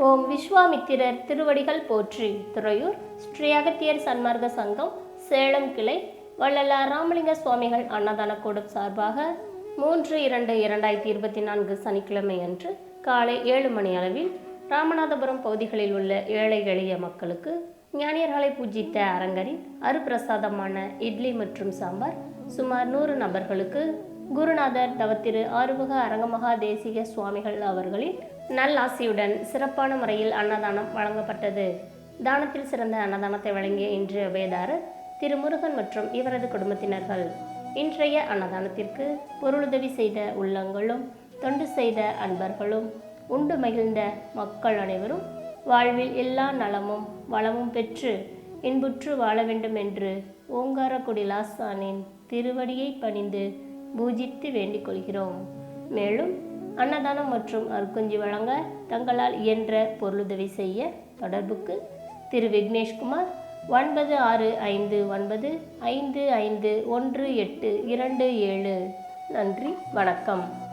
ஓம் விஸ்வாமித்திரர் திருவடிகள் போற்றி. துறையூர் ஸ்ரீ அகத்தியர் சன்மார்க்க சங்கம் சேலம் கிளை வள்ளலார் ராமலிங்க சுவாமிகள் அன்னதான கூடம் சார்பாக மூன்று இரண்டு இரண்டாயிரத்தி இருபத்தி நான்கு சனிக்கிழமை அன்று காலை ஏழு மணி அளவில் ராமநாதபுரம் பகுதிகளில் உள்ள ஏழை எளிய மக்களுக்கு ஞானியர்களை பூஜித்த அரங்கரின் அருப்பிரசாதமான இட்லி மற்றும் சாம்பார் சுமார் நூறு நபர்களுக்கு குருநாதர் தவத்திரு ஆறுமுக அரங்கமகா தேசிக சுவாமிகள் அவர்களின் நல்லாசியுடன் சிறப்பான முறையில் அன்னதானம் வழங்கப்பட்டது. தானத்தில் சிறந்த அன்னதானத்தை வழங்கிய இன்றைய வேதாரர் திரு முருகன் மற்றும் இவரது குடும்பத்தினர்கள் இன்றைய அன்னதானத்திற்கு பொருளுதவி செய்த உள்ளங்களும் தொண்டு செய்த அன்பர்களும் உண்டு மகிழ்ந்த மக்கள் அனைவரும் வாழ்வில் எல்லா நலமும் வளமும் பெற்று இன்புற்று வாழ வேண்டும் என்று ஓங்காரக்குடி லாசானின் திருவடியை பணிந்து பூஜித்து வேண்டிக் கொள்கிறோம். மேலும் அன்னதானம் மற்றும் அருக்குஞ்சி வழங்க தங்களால் இயன்ற பொருளுதவி செய்ய தொடர்புக்கு திரு விக்னேஷ்குமார் ஒன்பது ஆறு ஐந்து ஒன்பது ஐந்து ஐந்து ஒன்று எட்டு இரண்டு ஏழு. நன்றி வணக்கம்.